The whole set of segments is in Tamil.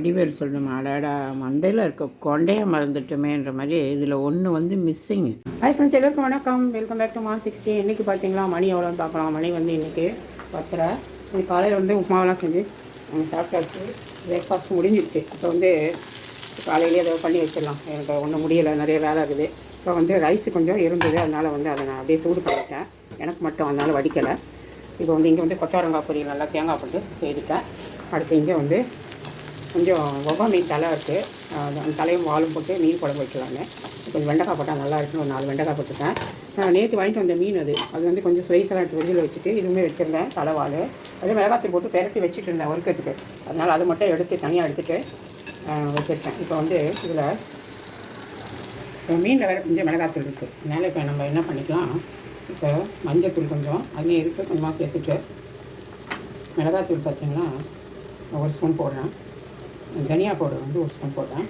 வடிவேல் சொல்லணும் அடாடா மண்டையில் இருக்க கொண்டையை மறந்துட்டுமேன்ற மாதிரி இதில் ஒன்று வந்து மிஸ்ஸிங் ஹாய் ஃப்ரெண்ட்ஸ் எல்லாருக்கும் வணக்கம். வெல்கம் பேக் டு மா சிக்ஸ்டி இன்றைக்கி பார்த்தீங்களா மணி எவ்வளோன்னு பார்க்கலாம் மணி வந்து இன்றைக்கி பத்தரை. இது காலையில் வந்து உப்புமாவெல்லாம் செஞ்சு நாங்கள் சாப்பிட்டாச்சு பிரேக்ஃபாஸ்ட் முடிஞ்சிடுச்சு இப்போ வந்து காலையிலேயே ஏதோ பண்ணி வச்சிடலாம். எனக்கு ஒன்றும் முடியலை நிறைய வேலை இருக்குது. இப்போ வந்து ரைஸ் கொஞ்சம் இருந்தது. அதனால் வந்து அதை நான் அப்படியே சூடு பண்ணிட்டேன். எனக்கு மட்டும் அதனால் வடிக்கலை. இப்போ வந்து இங்கே வந்து கொத்தவரங்காய் பொரியல் நல்லா தேங்காய் போட்டு செய்துட்டேன். அடுத்து இங்கே வந்து கொஞ்சம் ஒவ்வா மீன் தலை இருக்குது அந்த தலையும் வாலும் போட்டு மீன் குழம்பு வைக்கலாங்க. கொஞ்சம் வெண்டைக்காய் போட்டால் நல்லா இருக்குன்னு ஒரு நாலு வெண்டைக்காய் போட்டுட்டேன் நான் நேற்று வாங்கிட்டு வந்த மீன் அது. அது வந்து கொஞ்சம் ஸ்லைஸெல்லாம் எடுத்து வெளியில் வச்சுட்டு இதுவுமே வச்சுருந்தேன் தலைவால் அதே மிளகாத்தூள் போட்டு பெரட்டி வச்சுட்டு இருந்தேன் ஒருக்கிறதுக்கு அதனால் அதை மட்டும் எடுத்து தனியாக எடுத்துகிட்டு வச்சுருக்கேன். இப்போ வந்து இதில் மீனில் வேறு கொஞ்சம் மிளகாத்தூள் இருக்குது அதனால் இப்போ நம்ம என்ன பண்ணிக்கலாம் இப்போ மஞ்சத்தூள் கொஞ்சம் அதுலேயும் இருக்குது கொஞ்சமாக சேர்த்துட்டு. மிளகாத்தூள் பார்த்திங்கன்னா ஒரு ஸ்பூன் போடுறேன். தனியா பவுடர் வந்து ஒரு ஸ்பூன் போடுறேன்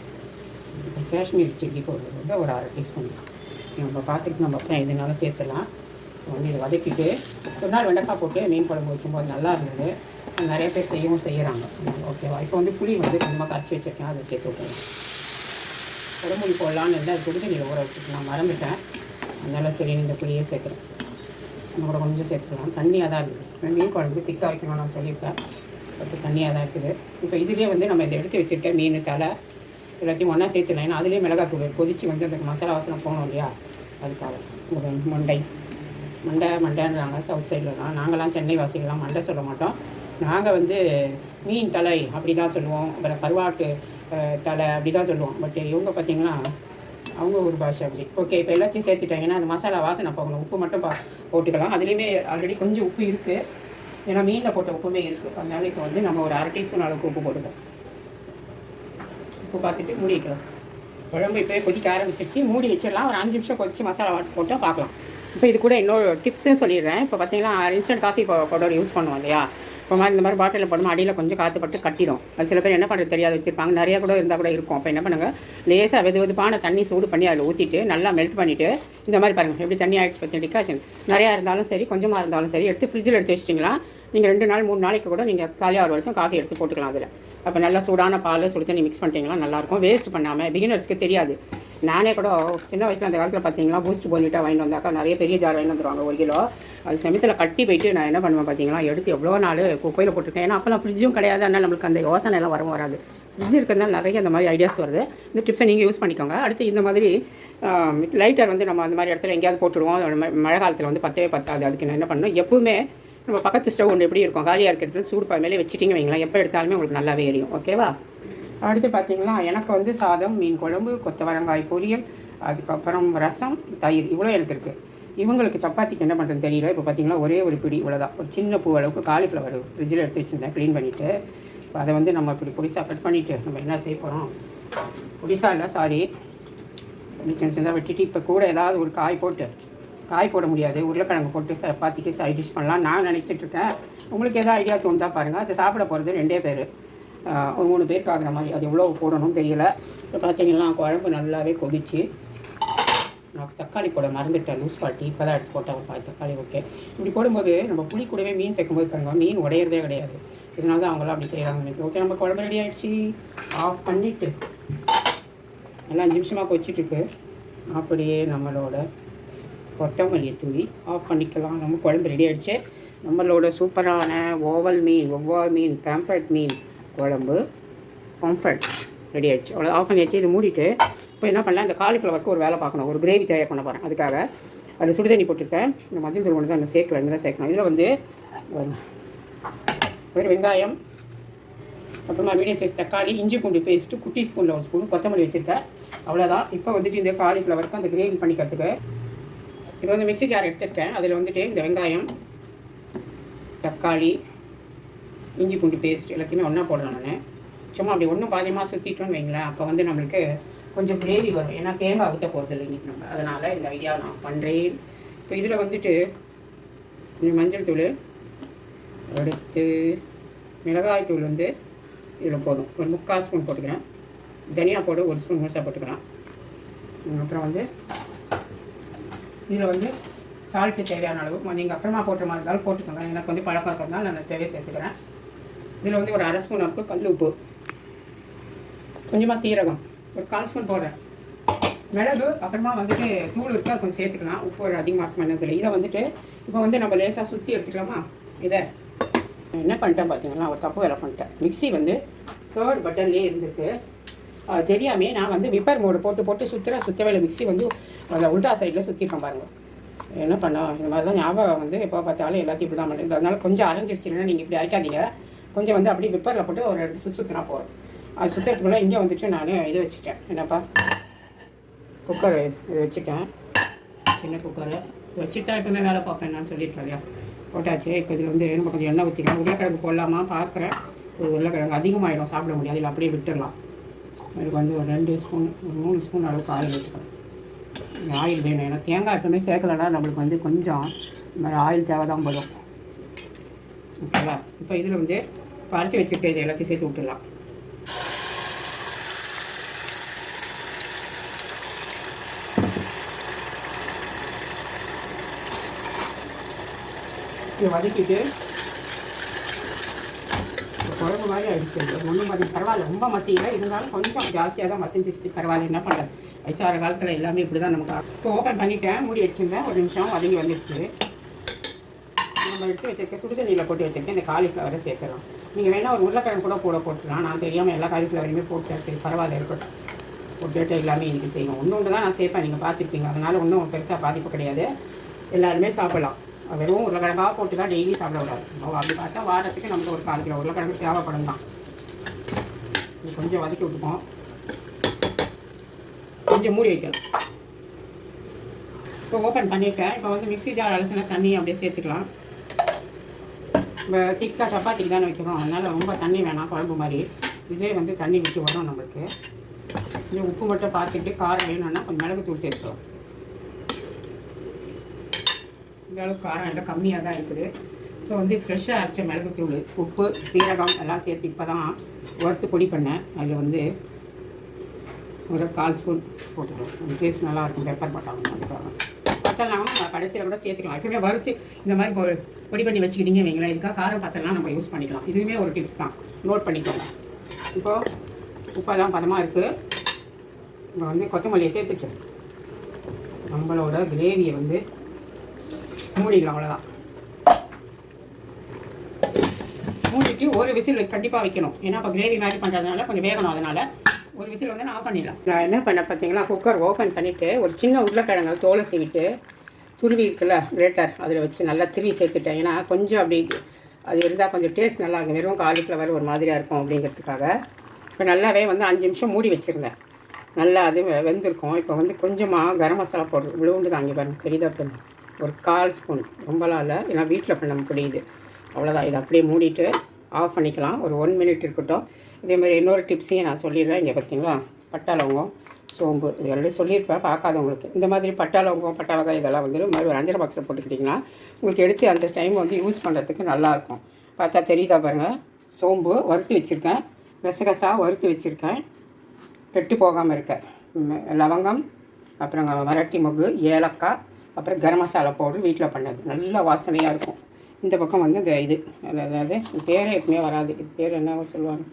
இப்போ காஷ்மீர் சில்லி பவுடர் வந்து ஒரு அரை டீஸ்பூன் நம்ம பார்த்துட்டு நம்ம அப்புறம் எதுனாலும் சேர்த்துலாம் வந்து இதை வதக்கிட்டு ஒரு நாள் வெண்டைக்காய் போட்டு மீன் குழம்பு வைக்கும்போது நல்லா இருந்தது. நிறைய பேர் செய்யவும் செய்கிறாங்க ஓகேவா இப்போ வந்து புளி வந்து கொஞ்சமாக கரைச்சி வச்சுருக்கேன். அதை சேர்த்து விட்டுருவேன் உடம்புலி போடலான்னு இருந்தால் அது சுடு தண்ணியில் ஊற வச்சுட்டு நான் மறந்துட்டேன். அதனால் சரி இந்த புளியே சேர்க்குறேன். நம்ம கூட கொஞ்சம் சேர்த்துக்கலாம். தண்ணியாக தான் இருக்குது. மீன் குழம்பு திக்காக வைக்கணும்னு நான் சொல்லியிருக்கேன். கொஞ்சம் தண்ணியாக தான் இருக்குது. இப்போ இதுலேயே வந்து நம்ம இதை எடுத்து வச்சுருக்க மீன் தலை எல்லாத்தையும் ஒன்றா சேர்த்துலாம் ஏன்னா அதுலேயே மிளகாத்தூள் கொதிச்சு வந்து அந்த மசாலா வாசனை போகணும் இல்லையா? அதுக்காக மண்டை. மண்டை மண்டைன்றாங்க சவுத் சைட்லலாம் நாங்களாம் சென்னை வாசிகள்லாம் மண்டை சொல்ல மாட்டோம். நாங்கள் வந்து மீன் தலை அப்படி தான் சொல்லுவோம். அப்புறம் கருவாட்டு தலை அப்படி தான் சொல்லுவோம். பட் இவங்க பார்த்தீங்கன்னா அவங்க ஒரு பாஷை அப்படி. ஓகே இப்போ எல்லாத்தையும் சேர்த்துட்டாங்கன்னா அந்த மசாலா வாசனை போகணும். உப்பு மட்டும் பா போட்டுக்கலாம். அதுலேயுமே ஆல்ரெடி கொஞ்சம் உப்பு இருக்குது ஏன்னா மீனில் போட்ட உப்புமே இருக்குது அதனால இப்போ வந்து நம்ம ஒரு அரை டீஸ்பூன் அளவுக்கு உப்பு போட்டுக்கோம் உப்பு பார்த்துட்டு மூடி வைக்கலாம். குழம்பு இப்போயே கொதிக்க ஆரம்பிச்சிருச்சு. மூடி வச்சிடலாம். ஒரு அஞ்சு நிமிஷம் கொதிச்சு மசாலா போட்டால் பார்க்கலாம். இப்போ இது கூட இன்னொரு டிப்ஸும் சொல்லிடுறேன். இப்போ பார்த்தீங்கன்னா இன்ஸ்டன்ட் காஃபி பவுடர் யூஸ் பண்ணுவோம் இல்லையா? இப்போ மாதிரி இந்த மாதிரி பாட்டிலில் போடணும் அடியில் கொஞ்சம் காற்றுப்பட்டு கட்டிடும் அது சில பேர் என்ன பண்ணுறது தெரியாது வச்சுருப்பாங்க. நிறைய கூட இருந்தால் கூட இருக்கும். அப்போ என்ன பண்ணுங்கள் லேசாக வெது வெதுப்பான தண்ணி சூடு பண்ணி அதில் ஊற்றிட்டு நல்லா மெல்ட் பண்ணிவிட்டு இந்த மாதிரி பாருங்கள் எப்படி தண்ணி ஆகிடுச்சு பற்றி டிகாஷன் நிறையா இருந்தாலும் சரி கொஞ்சமாக இருந்தாலும் சரி எடுத்து ஃப்ரிட்ஜில் எடுத்து வச்சிட்டிங்களா நீங்கள் ரெண்டு நாள் மூணு நாளைக்கு கூட நீங்கள் காலியாக வரைக்கும் காஃபி எடுத்து போட்டுக்கலாம் அதில். அப்போ நல்லா சூடான பால் சுடு தண்ணி மிக்ஸ் பண்ணிட்டீங்களா நல்லாயிருக்கும். வேஸ்ட் பண்ணாமல் பிகினர்ஸ்க்கு தெரியாது. நானே கூட சின்ன வயசில் அந்த காலத்தில் பார்த்தீங்கன்னா பூஸ்ட் போனிட்டா வாங்கிட்டு வந்தாக்கா நிறைய பெரிய ஜார் வாங்கிட்டு வந்துருவாங்க ஒரு கிலோ. அது சமயத்தில் கட்டி போயிட்டு நான் என்ன பண்ணுவேன் பார்த்தீங்களா எடுத்து எவ்வளோ நாள் குப்பையில் போட்டிருக்கேன். ஏன்னா அப்போலாம் ஃப்ரிட்ஜும் கிடையாது. அதனால் நம்மளுக்கு அந்த யோசனை எல்லாம் வரவும் வராது. ஃப்ரிட்ஜ் இருக்கிறதுனால நிறைய அந்த மாதிரி ஐடியாஸ் வருது. இந்த டிப்ஸை நீங்கள் யூஸ் பண்ணிக்கோங்க. அடுத்து இந்த மாதிரி லைட்டர் வந்து நம்ம அந்த மாதிரி இடத்துல எங்கேயாவது போட்டுருவோம் மழை காலத்தில் வந்து பத்தவே பத்தாது. அதுக்கு நான் என்ன பண்ணணும்? எப்பவுமே நம்ம பக்கத்து ஸ்டவ் ஒன்று எப்படி இருக்கும்? காலியாக இருக்கிறது சூடு பா மேலே வச்சிட்டிங்க எப்போ எடுத்தாலுமே உங்களுக்கு நல்லாவே எரியும். ஓகேவா அடுத்து பார்த்தீங்கன்னா எனக்கு வந்து சாதம் மீன் குழம்பு கொத்தவரங்காய் பொரியல் அதுக்கப்புறம் ரசம் தயிர். இவ்வளோ எனக்கு இருக்குது இவங்களுக்கு சப்பாத்திக்கு என்ன பண்ணுறது தெரியல. இப்போ பார்த்தீங்கன்னா ஒரே ஒரு பிடி இவ்வளோதான் ஒரு சின்ன பூ அளவுக்கு காலிஃப்ளவர் ஃப்ரிட்ஜில் எடுத்து வச்சுருந்தேன் க்ளீன் பண்ணிவிட்டு இப்போ அதை வந்து நம்ம இப்படி பொடிசாக கட் பண்ணிவிட்டு நம்ம என்ன செய்ய போகிறோம் பொடிசா இல்லை சாரி சின்ன சின்னதாக வெட்டிட்டு இப்போ கூட ஏதாவது ஒரு காய் போட்டு காய் போட முடியாது. உருளைக்கிழங்கு போட்டு சப்பாத்திக்கு சைட் டிஷ் பண்ணலாம். நான் நினச்சிட்ருக்கேன் உங்களுக்கு எதாவது ஐடியா தோணுதா பாருங்கள் அதை சாப்பிட போகிறது ரெண்டே பேர். ஒரு மூணு பேருக்கு ஆகிற மாதிரி. அது எவ்வளோ போடணும்னு தெரியல. இப்போ பார்த்தீங்கன்னா குழம்பு நல்லாவே கொதிச்சு நான் தக்காளி போட மறந்துட்டேன். லூஸ் பாட்டி இப்போ தான் எடுத்து போட்டேன். ஒரு பாதி தக்காளி ஓகே இப்படி போடும்போது நம்ம புளி கூடவே மீன் சேர்க்கும்போது பாருங்க மீன் உடையிறதே கிடையாது. இதனால தான் அவங்களாம் அப்படி செய்கிறாங்க ஓகே நம்ம குழம்பு ரெடி ஆகிடுச்சு ஆஃப் பண்ணிவிட்டு எல்லாம் அஞ்சு நிமிஷமாக கொச்சிட்டிருக்கு அப்படியே நம்மளோட கொத்தமல்லியை தூவி ஆஃப் பண்ணிக்கலாம். நம்ம குழம்பு ரெடி ஆகிடுச்சு நம்மளோட சூப்பரான ஓவல் மீன் ஒவ்வால் மீன் பேம்ஃபர்ட் மீன் குழம்பு பம்ஃபர்ட் ரெடி ஆகிடுச்சு அவ்வளோ ஆஃப் பண்ணியாச்சு. இது மூடிட்டு இப்போ என்ன பண்ணலாம் இந்த காலிஃப்ளவருக்கு ஒரு வேலை பார்க்கணும். ஒரு கிரேவி தயார் பண்ண போகிறேன் அதுக்காக அதில் சுடு தண்ணி போட்டிருக்கேன். இந்த மஞ்சள் தூள் ஒன்று தான் நான் சேர்க்கல தான் சேர்க்கணும். இதில் வந்து ஒரு- வெங்காயம் அப்புறமா மீடியம் சைஸ் தக்காளி இஞ்சி பூண்டு பேஸ்ட்டு குட்டி ஸ்பூனில் ஒரு ஸ்பூன் கொத்தமல்லி வச்சுருக்கேன். அவ்வளோதான் இப்போ வந்துட்டு இந்த காலிஃப்ளவருக்கு அந்த கிரேவி பண்ணிக்கிறதுக்கு இப்போ வந்து மிக்சி ஜார் எடுத்திருக்கேன். அதில் வந்துட்டு இந்த வெங்காயம் தக்காளி இஞ்சி பூண்டு பேஸ்ட் எல்லாத்தையுமே ஒன்றா போடலாம் நான். சும்மா அப்படி ஒன்றும் பாதியமாக சுற்றிட்டோன்னு வைங்களேன். அப்போ வந்து நம்மளுக்கு கொஞ்சம் கிரேவி வரும். ஏன்னா தேங்காய் ஊற்ற போகிறது இல்லை இன்றைக்கி நம்ம. அதனால் இந்த ஐடியா நான் பண்ணுறேன் இப்போ இதில் வந்துட்டு கொஞ்சம் மஞ்சள் தூள் அடுத்து மிளகாய் தூள் வந்து இதில் போதும். ஒரு முக்கால் ஸ்பூன் போட்டுக்கிறேன். தனியா போடு ஒரு ஸ்பூன் முழுசாக போட்டுக்கிறேன். அப்புறம் வந்து இதில் வந்து சால்ட்டு தேவையான அளவு. நீங்கள் அப்புறமா போட்டுற மாதிரி இருந்தாலும் போட்டுக்கோங்க. எனக்கு வந்து பழக்கம் இருக்கிறதுனால நான் தேவையை சேர்த்துக்கிறேன். இதில் வந்து ஒரு அரை ஸ்பூன் அளவுக்கு கல் உப்பு. கொஞ்சமாக சீரகம். ஒரு கால் ஸ்பூன் போடுறேன் மிளகு அப்புறமா வந்துட்டு தூள் இருக்கா கொஞ்சம் சேர்த்துக்கலாம். உப்பு ஒரு அதிகமாக பண்ணதில்லை இதை வந்துட்டு இப்போ வந்து நம்ம லேசாக சுற்றி எடுத்துக்கலாமா? இதை. என்ன பண்ணிட்டேன் பார்த்தீங்கன்னா ஒரு தப்பு வேலை பண்ணிட்டேன். மிக்சி வந்து தேர்ட் பட்டன்லேயே இருந்திருக்கு. அது தெரியாமே நான் வந்து விப்பர் மோடு போட்டு போட்டு சுற்றுற சுற்றவே இல்லை. மிக்ஸி வந்து அந்த உல்டா சைடில் சுற்றிருக்கேன் பாருங்க. என்ன பண்ணோம் இந்த மாதிரி தான் ஞாபகம் வந்து எப்போ பார்த்தாலும் எல்லாத்தையும் இப்படி தான் பண்ணுறது அதனால கொஞ்சம் அரைஞ்சிருச்சுன்னா நீங்கள் இப்படி அரைக்காதீங்க. கொஞ்சம் வந்து அப்படியே விப்பரில் போட்டு ஒரு இடத்து சுற்றி சுற்றினா போகிறோம் அது சுற்றுறதுக்குள்ள இங்கே வந்துட்டு நான் இது வச்சுட்டேன். என்னப்பா? குக்கர் இது வச்சுட்டேன். சின்ன குக்கரு வச்சுட்டா எப்பவுமே வேலை பார்ப்பேன் நான் சொல்லியிருக்கேன் இல்லையா? போட்டாச்சு. இப்போ இதில் வந்து நம்ம கொஞ்சம் எண்ணெய் ஊற்றிக்கலாம் உருளைக்கிழங்கு போடலாமா பார்க்குறேன். ஒரு உருளைக்கிழங்கு அதிகமாகிடும் சாப்பிட முடியாது. இல்லை அப்படியே விட்டுடலாம். எனக்கு வந்து ஒரு ரெண்டு ஸ்பூன் ஒரு மூணு ஸ்பூன் அளவுக்கு ஆயில் ஊற்றிக்கலாம் ஆயில் வேணும். ஏன்னா தேங்காய் எப்பவுமே சேர்க்கலன்னா நம்மளுக்கு வந்து கொஞ்சம் இந்த மாதிரி ஆயில் தேவை தான் போதும். ஓகேவா? இப்போ இதில் வந்து பறித்து வச்சுருக்க இது எல்லாத்தையும் சேர்த்து விட்டுடலாம். இதை வதக்கிட்டு குழம்பு மாதிரி அடிச்சிருக்கு ஒன்றும் மாதிரி பரவாயில்ல ரொம்ப மசியில். இருந்தாலும் கொஞ்சம் ஜாஸ்தியாக தான் மசிஞ்சிருச்சு. பரவாயில்ல என்ன பண்ணுறது வயசாகிற காலத்தில் எல்லாமே இப்படி தான் நமக்கு இப்போ ஓப்பன் பண்ணிட்டேன். மூடி வச்சுருந்தேன். ஒரு நிமிஷம் வதங்கி வந்துடுச்சு நம்ம எடுத்து வச்சுருக்கேன் சுடு தண்ணியில் போட்டு வச்சிருக்கேன். இந்த காலிஃப்ளவரை சேர்க்குறோம் நீங்கள் வேணால் ஒரு உருளைக்கிழங்கு கூட போட போட்டுக்கலாம். நான் தெரியாமல் எல்லா காலிஃப்ளவரையுமே போட்டேன். சரி பரவாயில்ல இருக்கட்டும். போட்டுட்டு எல்லாமே இன்றைக்கி செய்வோம். ஒன்று ஒன்று தான் நான் சேர்ப்பேன். நீங்கள் பார்த்துருப்பீங்க. அதனால் ஒன்றும் பெருசாக பாதிப்பு கிடையாது. எல்லாருமே சாப்பிடலாம். வெறும் உருளைக்கிழங்காக போட்டு தான் டெய்லி சாப்பிட விடாது நம்ம அப்படி பார்த்தா வாரத்துக்கு நமக்கு ஒரு கால் கிலோ உருளைக்கிழங்கு தேவைப்படும் தான் இது கொஞ்சம் வதக்கி விட்டுப்போம் கொஞ்சம் மூடி வைக்கலாம் இப்போ ஓப்பன் பண்ணியிருக்கேன் இப்போ வந்து மிக்ஸி ஜார் அலசின தண்ணி அப்படியே சேர்த்துக்கலாம் இப்போ திக்காக சப்பாத்திக்கு தானே வைக்கிறோம் அதனால் ரொம்ப தண்ணி வேணாம் குழம்பு மாதிரி இதே வந்து தண்ணி விட்டு வரும் நம்மளுக்கு கொஞ்சம் உப்பு மட்டும் பார்த்துட்டு காரம் வேணும்னா கொஞ்சம் தூள் சேர்த்துக்கலாம் இந்த அளவுக்கு காரம் எல்லாம் கம்மியாக தான் இருக்குது. ஸோ வந்து ஃப்ரெஷ்ஷாக அரைச்ச மிளகுத்தூள் உப்பு சீரகம் எல்லாம் சேர்த்து இப்போ தான் வறுத்து பொடி பண்ணேன். அதில் வந்து ஒரு கால் ஸ்பூன் போட்டுக்கலாம். டேஸ்ட் நல்லா இருக்கும். பெப்பர் பட்டாலும் அதுக்காக. பத்தலாம் கடைசியில் கூட சேர்த்துக்கலாம். எப்பவுமே வறுத்து இந்த மாதிரி பொ- பொடி பண்ணி வச்சுக்கிட்டீங்க வைங்களேன். இதுக்காக காரம் பத்தலாம் நம்ம யூஸ் பண்ணிக்கலாம். இதுவுமே ஒரு டிப்ஸ் தான். நோட் பண்ணிக்கோங்க. இப்போது உப்பெல்லாம் பதமாக இருக்குது இப்போ வந்து கொத்தமல்லியை சேர்த்துட்டு நம்மளோட கிரேவியை வந்து மூடிடலாம் அவ்வளோதான் மூடிட்டு ஒரு விசில் கண்டிப்பாக வைக்கணும். ஏன்னா இப்போ கிரேவி மாதிரி பண்ணுறதுனால கொஞ்சம் வேகணும் அதனால். ஒரு விசில் வந்து நான் ஆஃப் பண்ணிடலாம். நான் என்ன பண்ண பார்த்தீங்கன்னா குக்கர் ஓப்பன் பண்ணிவிட்டு ஒரு சின்ன உருளைக்கிழங்கு தோலை சீவிட்டு துருவி இருக்குல்ல கிரேட்டர் அதில் வச்சு நல்லா திருவி சேர்த்துட்டேன். ஏன்னா கொஞ்சம் அப்படி அது இருந்தால் கொஞ்சம் டேஸ்ட் நல்லா இருக்கும். வெறும் காலிஃப்ளவர் ஒரு மாதிரியாக இருக்கும் அப்படிங்கிறதுக்காக. இப்போ நல்லாவே வந்து அஞ்சு நிமிஷம் மூடி வச்சுருந்தேன். நல்லா அது வெந்திருக்கும். இப்போ வந்து கொஞ்சமாக கரம் மசாலா போடுறது விழுவுண்டு தான் அங்கே பாருங்கள் தெரியுதா பாருங்க ஒரு கால் ஸ்பூன் ரொம்பலாம் இல்லை. ஏன்னா வீட்டில் பண்ண முடியுது. அவ்வளோதான் இதை அப்படியே மூடிட்டு ஆஃப் பண்ணிக்கலாம். ஒரு ஒன் மினிட் இருக்கட்டும். இதேமாதிரி இன்னொரு டிப்ஸையும் நான் சொல்லிடுறேன். இங்கே பார்த்தீங்களா பட்டா லவங்கம் சோம்பு இது ஆல்ரெடி சொல்லியிருப்பேன். பார்க்காதவங்களுக்கு இந்த மாதிரி பட்டா லவங்கம் பட்டை வகை இதெல்லாம் வந்து மாதிரி ஒரு அஞ்சரை பாக்ஸில் போட்டுக்கிட்டிங்கன்னா உங்களுக்கு எடுத்து அந்த டைம் வந்து யூஸ் பண்ணுறதுக்கு நல்லாயிருக்கும். பார்த்தா தெரியுதா பாருங்கள் சோம்பு வறுத்து வச்சுருக்கேன். கசகசா வறுத்து வச்சுருக்கேன். கெட்டு போகாமல் இருக்க. லவங்கம் அப்புறம் மராட்டி மொகு ஏலக்காய் அப்புறம் கரம் மசாலா பவுடர் வீட்டில் பண்ணது. நல்லா வாசனையாக இருக்கும். இந்த பக்கம் வந்து இந்த இது. அதாவது பேரே எப்பவுமே வராது. இது பேர் என்ன சொல்லுவாங்க?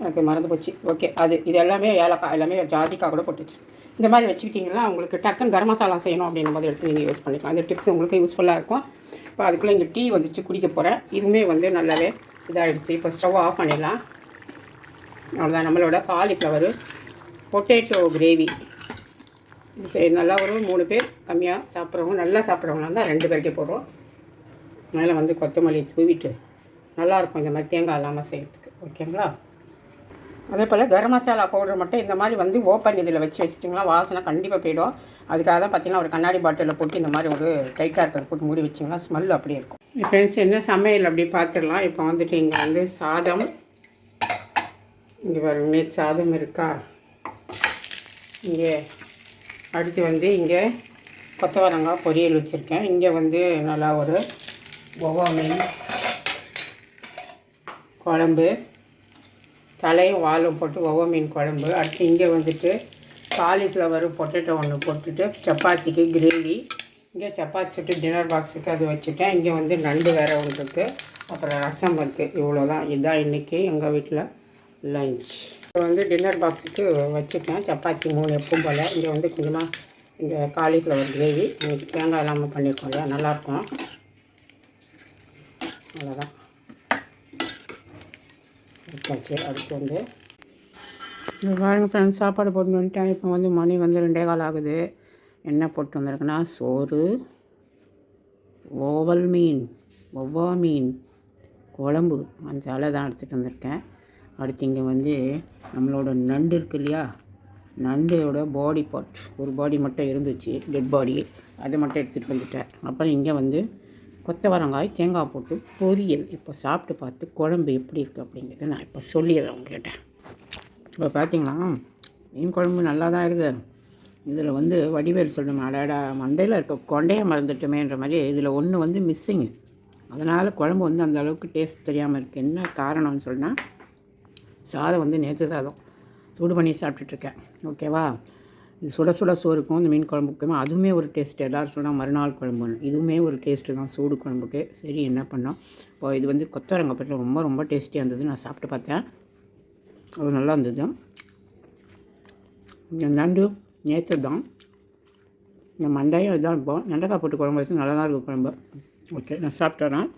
எனக்கு மறந்து போச்சு. ஓகே அது. இது எல்லாமே ஏலக்காய் எல்லாமே ஜாதிக்காய் கூட போட்டுச்சு. இந்த மாதிரி வச்சுக்கிட்டிங்கன்னா உங்களுக்கு டக்குன்னு கரம் மசாலா செய்யணும் அப்படின்னும் போது எடுத்து நீங்கள் யூஸ் பண்ணிக்கலாம். அந்த டிப்ஸ் உங்களுக்கு யூஸ்ஃபுல்லாக இருக்கும். இப்போ அதுக்குள்ளே இங்கே டீ வந்துச்சு குடிக்க போகிறேன் இதுவுமே வந்து நல்லாவே இதாகிடுச்சு இப்போ ஸ்டவ் ஆஃப் பண்ணிடலாம். அவ்வளோதான் நம்மளோட காலிஃப்ளவரு பொட்டேட்டோ கிரேவி இது சரி நல்லா ஒரு மூணு பேர் கம்மியாக சாப்பிட்றவங்க நல்லா சாப்பிட்றவங்களா இருந்தால் ரெண்டு பேருக்கே போடுறோம். மேலே வந்து கொத்தமல்லி தூவிட்டு நல்லாயிருக்கும் இந்த மாதிரி தேங்காய் இல்லாமல் செய்கிறதுக்கு ஓகேங்களா? அதே போல் கரம் மசாலா பவுடர் மட்டும் இந்த மாதிரி வந்து ஓப்பன் இதில் வச்சு வச்சிட்டிங்களா வாசனை கண்டிப்பாக போயிடும். அதுக்காக தான் பார்த்தீங்கன்னா ஒரு கண்ணாடி பாட்டிலில் போட்டு இந்த மாதிரி ஒரு டைட்டாக இருக்கிறது போட்டு மூடி வச்சிங்கன்னா ஸ்மெல் அப்படியே இருக்கும். ஃப்ரெண்ட்ஸ் என்ன சமையல் அப்படி பார்த்துடலாம் இப்போ வந்துட்டு இங்கே வந்து சாதம். இங்கே பாருங்க நேற்று சாதம் இருக்கா? இங்கே அடுத்து வந்து இங்கே கொத்தவரங்காய் பொரியல் வச்சுருக்கேன். இங்கே வந்து நல்லா ஒரு ஒவ்வொரு மீன் குழம்பு தலையும் வாலும் போட்டு ஒவ்வொரு மீன் குழம்பு. அடுத்து இங்கே வந்துட்டு காலிஃப்ளவர் பொட்டேட்டோ ஒன்று போட்டுட்டு சப்பாத்திக்கு கிரேவி. இங்கே சப்பாத்தி சுட்டு டின்னர் பாக்ஸுக்கு அது வச்சுட்டேன். இங்கே வந்து நண்டு வேறு ஒன்று இருக்குது அப்புறம் ரசம் இருக்குது இவ்வளோ தான் இதுதான் இன்றைக்கி எங்கள் வீட்டில் லஞ்ச் வந்து டின்னர் பாக்ஸுக்கு வச்சுப்பேன் சப்பாத்தி மூணு எப்பவும் போல். இங்கே வந்து கொஞ்சமாக இந்த காலிஃப்ளவர் கிரேவி இன்றைக்கி தேங்காய் இல்லாமல் பண்ணியிருக்கோம் இல்லையா? நல்லாயிருக்கும். அவ்வளோதான் வச்சாச்சு அடுத்து வந்து இங்கே பாருங்க ஃப்ரெண்ட்ஸ் சாப்பாடு போட்டு வந்துட்டேன். இப்போ வந்து மணி வந்து ரெண்டே கால் ஆகுது. என்ன போட்டு வந்திருக்குன்னா சோறு ஓவல் மீன் ஒவ்வா மீன் குழம்பு அந்த அலை தான் எடுத்துகிட்டு வந்திருக்கேன். அடுத்து இங்கே வந்து நம்மளோட நண்டு இருக்கு இல்லையா? நண்டோட பாடி பார்ட் ஒரு பாடி மட்டும் இருந்துச்சு டெட் பாடி அதை மட்டும் எடுத்துகிட்டு வந்துட்டேன். அப்புறம் இங்கே வந்து கொத்தவரங்காய் தேங்காய் போட்டு பொரியல். இப்போ சாப்பிட்டு பார்த்து குழம்பு எப்படி இருக்குது அப்படிங்கிறத நான் இப்போ சொல்லிடுறேன் உங்ககிட்ட. இப்போ பார்த்தீங்களா? மீன் குழம்பு நல்லா தான் இருக்குது இதில் வந்து வடிவேல் சொல்லணும் அடாடா மண்டையில் இருக்க கொண்டையை மறந்துட்டோமேன்ற மாதிரி இதில் ஒன்று வந்து மிஸ்ஸிங்கு அதனால் குழம்பு வந்து அந்த அளவுக்கு டேஸ்ட் தெரியாமல் இருக்குது என்ன காரணம்னு சொன்னால் சாதம் வந்து நேற்று சாதம். சூடு பண்ணி சாப்பிட்டுட்ருக்கேன். ஓகேவா? இது சுட சுட சோறுக்கும் இந்த மீன் குழம்புக்குமே அதுவுமே ஒரு டேஸ்ட் எல்லோரும் சொன்னால் மறுநாள் குழம்புன்னு. இதுவுமே ஒரு டேஸ்ட்டு தான் சூடு குழம்புக்கு. சரி என்ன பண்ணோம்? இப்போ இது வந்து கொத்தவரங்காய் ரொம்ப ரொம்ப டேஸ்டியாக இருந்தது. நான் சாப்பிட்டு பார்த்தேன். அது நல்லா இருந்தது. இந்த நண்டு நேற்று தான். இந்த மண்டையும் இதுதான் இப்போ. நண்டக்காய் போட்டு குழம்பு வச்சு நல்லா தான் இருக்கும் குழம்பு. ஓகே நான் சாப்பிட்டுறேன்